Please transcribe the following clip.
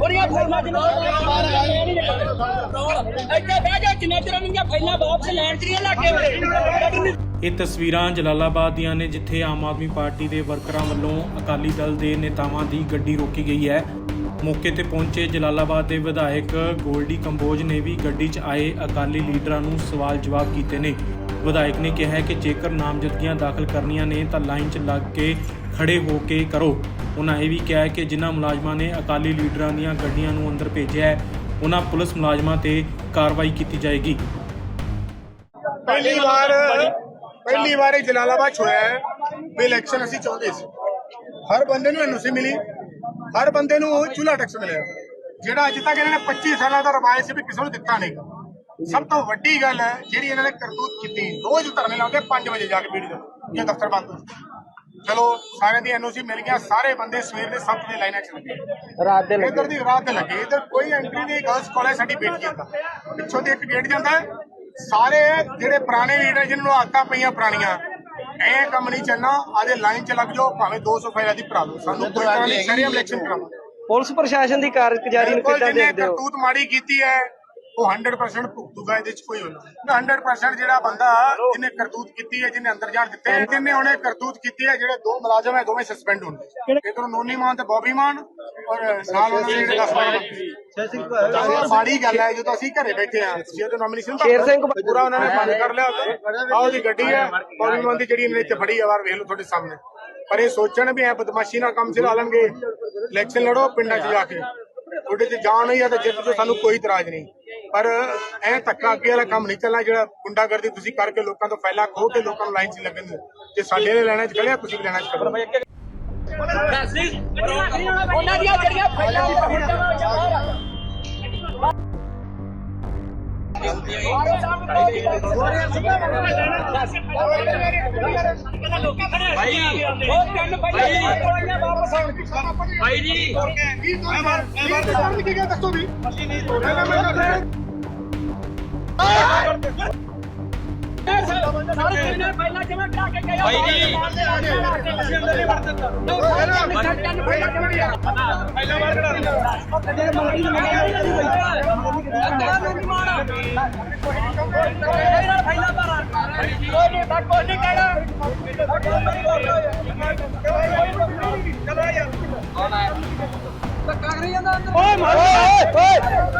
ਉਹਦੀਆਂ ਫਾਈਲਾਂ ਜਿੰਨਾ ਇੱਥੇ ਬਹਿ ਜਾ ਜਿੰਨਾ ਚਿਰ ਉਹਨਾਂ ਫਾਈਲਾਂ ਵਾਪਸ ਲੈਣ ਚ ਨਹੀਂ ਲੱਗੇ ਹੋਏ ਇਹ ਤਸਵੀਰਾਂ ਜਲਾਲਾਬਾਦ ਦੀਆਂ ਨੇ, ਜਿੱਥੇ ਆਮ ਆਦਮੀ ਪਾਰਟੀ ਦੇ ਵਰਕਰਾਂ ਵੱਲੋਂ ਅਕਾਲੀ ਦਲ ਦੇ ਨੇਤਾਵਾਂ ਦੀ ਗੱਡੀ ਰੋਕੀ ਗਈ ਹੈ। ਮੌਕੇ ਤੇ ਪਹੁੰਚੇ ਜਲਾਲਾਬਾਦ ਦੇ ਵਿਧਾਇਕ ਗੋਲਡੀ ਕੰਬੋਜ ਨੇ ਵੀ ਗੱਡੀ 'ਚ ਆਏ ਅਕਾਲੀ ਲੀਡਰਾਂ ਨੂੰ ਸਵਾਲ ਜਵਾਬ ਕੀਤੇ ਨੇ। ਵਿਧਾਇਕ ਨੇ ਕਿਹਾ ਹੈ ਕਿ ਜੇਕਰ ਨਾਮਜ਼ਦਗੀਆਂ ਦਾਖਲ ਕਰਨੀਆਂ ਨੇ ਤਾਂ ਲਾਈਨ 'ਚ ਲੱਗ ਕੇ ਖੜੇ ਹੋ ਕੇ ਕਰੋ। ਉਹਨਾਂ ਇਹ ਵੀ ਕਿਹਾ ਹੈ ਕਿ ਜਿਨ੍ਹਾਂ ਮੁਲਾਜ਼ਮਾਂ ਨੇ ਅਕਾਲੀ ਲੀਡਰਾਂ ਦੀਆਂ ਗੱਡੀਆਂ ਨੂੰ ਅੰਦਰ ਭੇਜਿਆ ਹੈ ਉਹਨਾਂ ਪੁਲਿਸ ਮੁਲਾਜ਼ਮਾਂ ਤੇ ਕਾਰਵਾਈ ਕੀਤੀ ਜਾਏਗੀ। ਪਹਿਲੀ ਵਾਰ ਪਹਿਲੀ ਵਾਰ ਇਹ ਜਲਾਲਾਬਾਦ 'ਚ ਹੋਇਆ ਹੈ। ਵੀ ਇਲੈਕਸ਼ਨ ਅਸੀਂ ਚਾਹੁੰਦੇ ਸੀ। ਹਰ ਬੰਦੇ ਨੂੰ ਐਨਓਸੀ ਮਿਲੀ। ਹਰ ਬੰਦੇ ਨੂੰ ਚੂਲਾ ਟੈਕਸ ਮਿਲਿਆ। ਜਿਹੜਾ ਅੱਜ ਤੱਕ ਇਹਨਾਂ ਨੇ 25 ਸਾਲਾਂ ਦਾ ਰਵਾਇਤ ਸੀ ਵੀ ਕਿਸੇ ਨੂੰ ਦਿੱਤਾ ਨਹੀਂ। ਸਭ ਤੋਂ ਵੱਡੀ ਗੱਲ ਹੈ ਜਿਹੜੀ ਇਹਨਾਂ ਨੇ ਕਰਤੂਤ ਕੀਤੀ ਰੋਜ਼ ਧਰਨੇ ਲਾਉਂਦੇ 5 ਵਜੇ ਜਾ ਕੇ ਬੀੜੀ ਦੇ ਜੇ ਦਫ਼ਤਰ ਬੰਦ ਹੋ ਚਲੋ ਸਾਰਿਆਂ ਦੀ ਐਨਓਸੀ ਮਿਲ ਗਿਆ ਸਾਰੇ ਬੰਦੇ ਸਵੇਰ ਦੇ 7 ਵਜੇ ਲਾਈਨਾਂ 'ਚ ਲੱਗੇ। ਰਾਤ ਦੇ ਲੱਗੇ। ਇਧਰ ਦੀ ਰਾਤ ਦੇ ਲੱਗੇ ਇਧਰ ਕੋਈ ਐਂਟਰੀ ਨਹੀਂ ਗਰਲਸ ਕਾਲਜ ਸਾਡੀ ਬੇਟੀ ਦਾ ਪਿੱਛੋਂ ਦੀ ਇੱਕ ਗੇਟ ਜਾਂਦਾ ਸਾਰੇ ਜਿਹੜੇ ਪੁਰਾਣੇ ਲੀਡਰ ਜਿਨ੍ਹਾਂ ਨੂੰ ਆਦਤਾਂ ਪਈਆਂ ਪੁਰਾਣੀਆਂ ਇਹ ਕੰਮ ਨਹੀਂ ਚੱਲਣਾ ਆਦੇ ਲਾਈਨ 'ਚ ਲੱਗ ਜਾਓ ਭਾਵੇਂ 200 ਫਾਇਲਾ ਦੀ ਭਰਾ ਲਓ ਸਾਨੂੰ ਕੋਈ ਤਰ੍ਹਾਂ ਦੀ ਸ਼ਰੀਅਮ ਇਲੈਕਸ਼ਨ ਕਰਾਵਾਂਗੇ ਪੁਲਿਸ ਪ੍ਰਸ਼ਾਸਨ ਦੀ ਕਾਰਗੁਜ਼ਾਰੀ ਨੂੰ ਕਿੱਦਾਂ ਦੇਖਦੇ ਹੋ? ਕਰਤੂਤ ਮਾੜੀ ਕੀਤੀ ਹੈ ਉਹ 100% ਭੁਗਤੂਗਾ ਇਹਦੇ ਚ ਕੋਈ ਹੋਣਾ 100% ਜਿਹੜਾ ਬੰਦਾ ਜਿਹਨੇ ਕਰਤੂਤ ਕੀਤੀ ਹੈ ਜਿਹਨੇ ਅੰਦਰ ਜਾਣ ਦਿੱਤੇ ਜਿਹਨੇ ਉਹਨੇ ਕਰਤੂਤ ਕੀਤੀ ਹੈ ਜਿਹੜੇ ਦੋ ਮੁਲਾਜ਼ਮ ਹੈ ਦੋਵੇਂ ਸਸਪੈਂਡ ਹੋਣਗੇ ਇਧਰੋਂ ਨੋਨੀ ਮਾਨ ਤੇ ਬੌਬੀ ਮਾਨ ਔਰ ਨਾਲ ਉਹਨਾਂ ਦੇ ਜਿਹੜੇ 10 12 ਮਾੜੀ ਗੱਲ ਹੈ ਜਦੋਂ ਅਸੀਂ ਘਰੇ ਬੈਠੇ ਆ ਜਦੋਂ ਨੋਮੀਨੇਸ਼ਨ ਸ਼ੇਰ ਸਿੰਘ ਪੂਰਾ ਉਹਨਾਂ ਨੇ ਬੰਦ ਕਰ ਲਿਆ ਆਹ ਉਹਦੀ ਗੱਡੀ ਹੈ ਬੌਬੀ ਮਾਨ ਦੀ ਜਿਹੜੀ ਇਹਨੇ ਚ ਫੜੀ ਆ ਵਾਰ ਵੇਖ ਲਓ ਤੁਹਾਡੇ ਸਾਹਮਣੇ। ਪਰ ਇਹ ਸੋਚਣ ਵੀ ਐ ਬਦਮਾਸ਼ੀ ਨਾਲ ਕੰਮ ਚਲਾ ਲੈਣਗੇ। ਇਲੈਕਸ਼ਨ ਲੜੋ ਪਿੰਡਾਂ 'ਚ ਜਾ ਕੇ। ਤੁਹਾਡੇ 'ਚ ਜਾਣ ਹੋਈ ਆ ਤਾਂ ਜਿੱਤ ਤੋਂ ਸਾਨੂੰ ਕੋਈ ਇਤਰਾਜ਼ ਨਹੀਂ। ਪਰ ਐ ਧੱਕਾ ਅੱਗੇ ਵਾਲਾ ਕੰਮ ਨਹੀਂ ਚੱਲਣਾ ਜਿਹੜਾ ਗੁੰਡਾਗਰਦੀ ਤੁਸੀਂ ਕਰਕੇ ਲੋਕਾਂ ਤੋਂ ਫੈਲਾ ਖੋ ਕੇ ਲੋਕਾਂ ਨੂੰ ਲਾਈਨ 'ਚ ਲੱਗਣ। ਜੇ ਸਾਡੇ ਨੇ ਲੈਣਾ 'ਚ ਖੜਿਆ ਤੁਸੀਂ ਵੀ ਲੈਣਾ 'ਚ ਖੜੋ ਉਹਨਾਂ ਦੀਆਂ ਜਿਹੜੀਆਂ ਫਾਈਲਾਂ ਭਾਈ ਉਹ ਤਿੰਨ ਫਾਈਲਾਂ ਵਾਪਸ ਆਉਣ ਭਾਈ ਜੀ ਕੀ ਗੱਲ ਦੱਸੋ ਵੀ? ਸਾਰੇ ਤਿੰਨ ਭਾਈ ਜੀ ਅਸੀਂ ਅੰਦਰ ਨਹੀਂ ਵੜ ਦਿੱਤਾ ਤਿੰਨ ਫਾਈਲਾਂ ਜਿਵੇਂ ਫਾਈਲਾਂ ਬਾਹਰ ਕਢਾ ਦਿੰਦਾ ਫਾਈਲਾਂ ਬਾਹਰ ਕੋਈ ਨਹੀਂ ਬਾ ਕੋਈ ਨਹੀਂ ਕਹਿਣਾ ਓਏ ਮਾਰੋ ਓਏ। ਚੱਲ